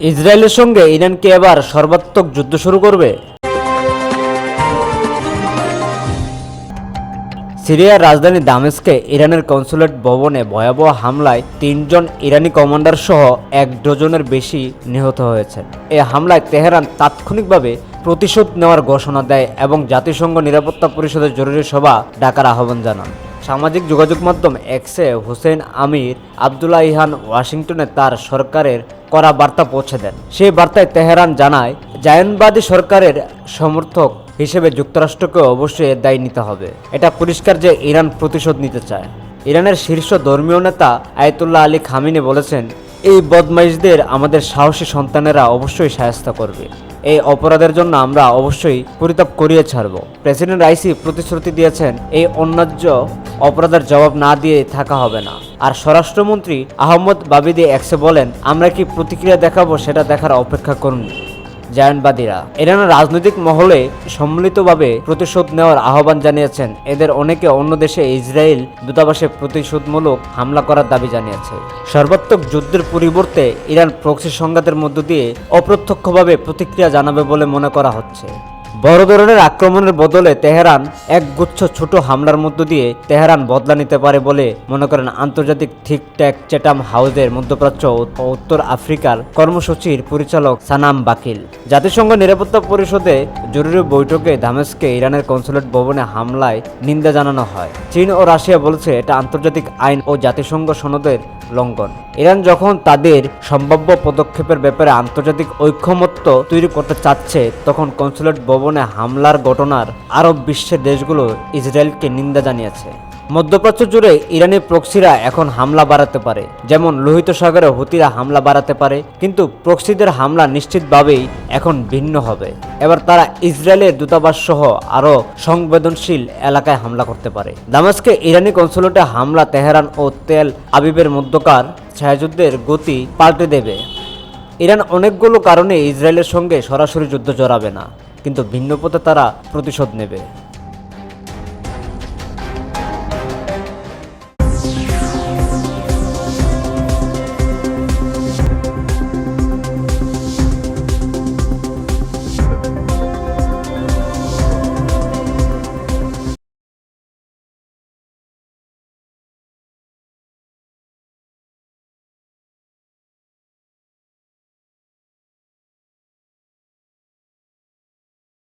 ইসরায়েলের সঙ্গে ইরান কি এবার সর্বাত্মক যুদ্ধ শুরু করবে। সিরিয়ার রাজধানী দামেস্কে ইরানের কনসুলেট ভবনে ভয়াবহ হামলায় তিনজন ইরানি কমান্ডার সহ এক ডজনের বেশি নিহত হয়েছেন এ হামলায় তেহরান তাৎক্ষণিকভাবে প্রতিশোধ নেওয়ার ঘোষণা দেয় এবং জাতিসংঘ নিরাপত্তা পরিষদের জরুরি সভা ডাকার আহ্বান জানান। সামাজিক যোগাযোগ মাধ্যম এক্সে হুসেন আমির আবদুল্লাহ ইহান ওয়াশিংটনে তার সরকারের করা বার্তা পৌঁছে দেন। সেই বার্তায় তেহরান জানায়, জায়নবাদী সরকারের সমর্থক হিসেবে যুক্তরাষ্ট্রকে অবশ্যই এর দায়ী নিতে হবে। এটা পরিষ্কার যে ইরান প্রতিশোধ নিতে চায়। ইরানের শীর্ষ ধর্মীয় নেতা আয়তুল্লাহ আলী খামিনে বলেছেন, এই বদমাইশদের আমাদের সাহসী সন্তানেরা অবশ্যই সাহায্য করবে। এই অপরাধের জন্য আমরা অবশ্যই পরিতাপ করিয়ে ছাড়ব। প্রেসিডেন্ট রাইসি প্রতিশ্রুতি দিয়েছেন, এই অন্যায্য অপরাধের জবাব না দিয়ে থাকা হবে না। আর স্বরাষ্ট্রমন্ত্রী আহমদ বাবিদি একসে বলেন, আমরা কি প্রতিক্রিয়া দেখাবো সেটা দেখার অপেক্ষা করুন। জায়নবাদীরা। ইরানের রাজনৈতিক মহলে সম্মিলিতভাবে প্রতিশোধ নেওয়ার আহ্বান জানিয়েছেন। এদের অনেকে অন্য দেশে ইসরায়েল দূতাবাসে প্রতিশোধমূলক হামলা করার দাবি জানিয়েছে। সর্বাত্মক যুদ্ধের পরিবর্তে ইরান প্রক্সি সংঘাতের মধ্য দিয়ে অপ্রত্যক্ষভাবে প্রতিক্রিয়া জানাবে বলে মনে করা হচ্ছে। বড় ধরনের আক্রমণের বদলে তেহরান এক গুচ্ছ ছোট হামলার মধ্য দিয়ে তেহরান বদলা নিতে পারে বলে মনে করেন আন্তর্জাতিক ঠিক ট্যাক চেটাম হাউসের মধ্যপ্রাচ্য ও উত্তর আফ্রিকার কর্মসূচির পরিচালক সানাম বাকিল। জাতিসংঘ নিরাপত্তা পরিষদে জরুরি বৈঠকে দামেস্কে ইরানের কনসুলেট ভবনে হামলায় নিন্দা জানানো হয়। চীন ও রাশিয়া বলছে এটা আন্তর্জাতিক আইন ও জাতিসংঘ সনদের লঙ্ঘন। ইরান যখন তাদের সম্ভাব্য পদক্ষেপের ব্যাপারে আন্তর্জাতিক ঐক্যমত্য তৈরি করতে চাচ্ছে, তখন কনসুলেট ভবনে হামলার ঘটনার আরব বিশ্বের দেশগুলো ইসরায়েলকে নিন্দা জানিয়েছে। মধ্যপ্রাচ্য জুড়ে ইরানি প্রক্সিরা এখন হামলা বাড়াতে পারে। যেমন লোহিত সাগরে হুতিরা হামলা বাড়াতে পারে, কিন্তু প্রক্সিদের হামলা নিশ্চিতভাবেই এখন ভিন্ন হবে। এবার তারা ইসরায়েলের দূতাবাস সহ আরও সংবেদনশীল এলাকায় হামলা করতে পারে। দামাস্কে ইরানি কনসুলেটে হামলা তেহরান ও তেল আবিবের মধ্যকার ছায়াযুদ্ধের গতি পাল্টে দেবে। ইরান অনেকগুলো কারণে ইসরায়েলের সঙ্গে সরাসরি যুদ্ধ জড়াবে না, কিন্তু ভিন্ন পথে তারা প্রতিশোধ নেবে।